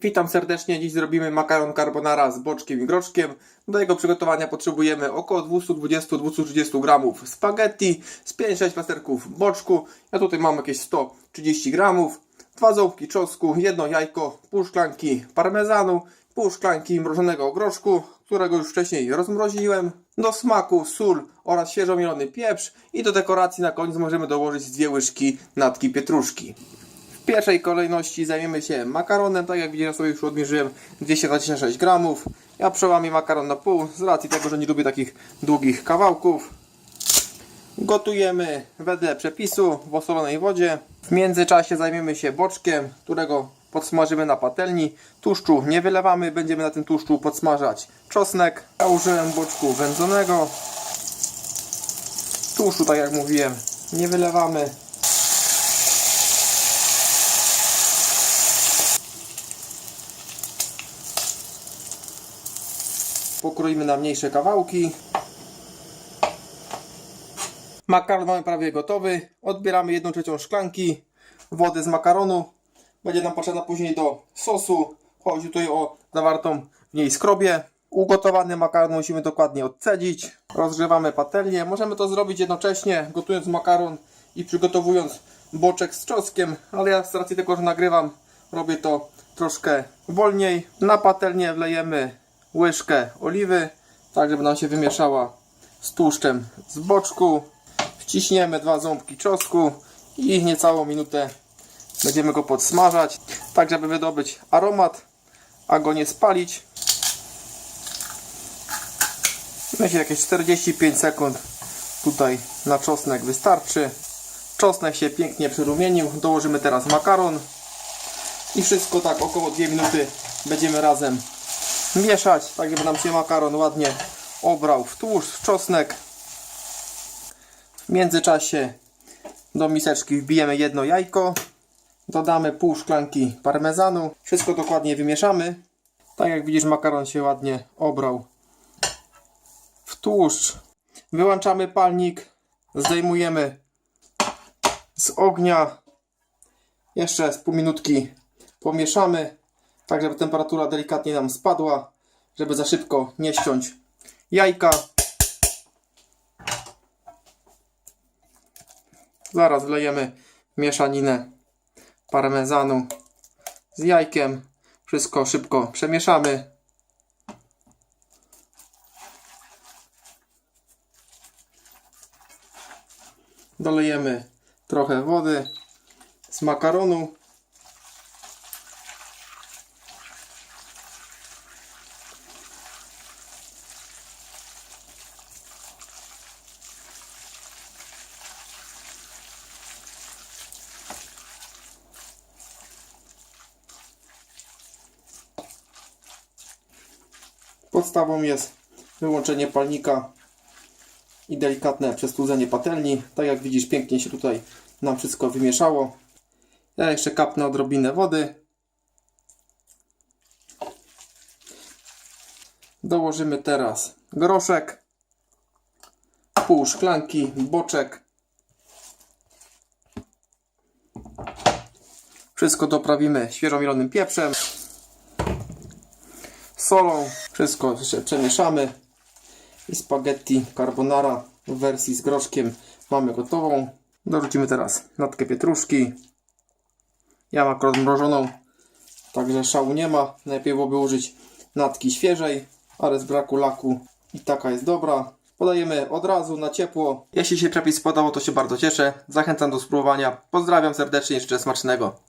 Witam serdecznie. Dziś zrobimy makaron carbonara z boczkiem i groczkiem. Do jego przygotowania potrzebujemy około 220-230 gramów spaghetti z 5-6 plasterków boczku. Ja tutaj mam jakieś 130 gramów. Dwa ząbki czosnku, jedno jajko, pół szklanki parmezanu, pół szklanki mrożonego groszku, którego już wcześniej rozmroziłem. Do smaku sól oraz świeżo mielony pieprz i do dekoracji na koniec możemy dołożyć dwie łyżki natki pietruszki. Pierwszej kolejności zajmiemy się makaronem, tak jak widzicie sobie już odmierzyłem 226 gramów. Ja przełamię makaron na pół z racji tego, że nie lubię takich długich kawałków. Gotujemy wedle przepisu w osolonej wodzie. W międzyczasie zajmiemy się boczkiem, którego podsmażymy na patelni. Tłuszczu nie wylewamy, będziemy na tym tłuszczu podsmażać czosnek. Ja użyłem boczku wędzonego. Tłuszczu, tak jak mówiłem, nie wylewamy. Pokroimy na mniejsze kawałki. Makaron mamy prawie gotowy. Odbieramy 1 trzecią szklanki wody z makaronu. Będzie nam potrzebna później do sosu. Chodzi tutaj o zawartą w niej skrobię. Ugotowany makaron musimy dokładnie odcedzić. Rozgrzewamy patelnię. Możemy to zrobić jednocześnie, gotując makaron i przygotowując boczek z czosnkiem, ale ja z racji tego, że nagrywam, robię to troszkę wolniej. Na patelnię wlejemy łyżkę oliwy, tak żeby nam się wymieszała z tłuszczem z boczku. Wciśniemy dwa ząbki czosnku i niecałą minutę będziemy go podsmażać, tak żeby wydobyć aromat, a go nie spalić. Myślę jakieś 45 sekund tutaj na czosnek wystarczy. Czosnek się pięknie przyrumienił. Dołożymy teraz makaron i wszystko tak około 2 minuty będziemy razem mieszać, tak żeby nam się makaron ładnie obrał w tłuszcz, w czosnek. W międzyczasie do miseczki wbijemy jedno jajko. Dodamy pół szklanki parmezanu. Wszystko dokładnie wymieszamy. Tak jak widzisz makaron się ładnie obrał w tłuszcz. Wyłączamy palnik. Zdejmujemy z ognia. Jeszcze z pół minutki pomieszamy. Tak żeby temperatura delikatnie nam spadła. Żeby za szybko nie ściąć jajka. Zaraz wlejemy mieszaninę parmezanu z jajkiem. Wszystko szybko przemieszamy. Dolejemy trochę wody z makaronu. Podstawą jest wyłączenie palnika i delikatne przestudzenie patelni. Tak jak widzisz, pięknie się tutaj nam wszystko wymieszało. Ja jeszcze kapnę odrobinę wody. Dołożymy teraz groszek, pół szklanki, boczek. Wszystko doprawimy świeżo mielonym pieprzem, solą. Wszystko jeszcze przemieszamy i spaghetti carbonara w wersji z groszkiem mamy gotową. Dorzucimy teraz natkę pietruszki. Ja mam akurat mrożoną, także szału nie ma. Najlepiej byłoby użyć natki świeżej, ale z braku laku i taka jest dobra. Podajemy od razu na ciepło. Jeśli się przepis spodobał, to się bardzo cieszę. Zachęcam do spróbowania. Pozdrawiam serdecznie, życzę smacznego.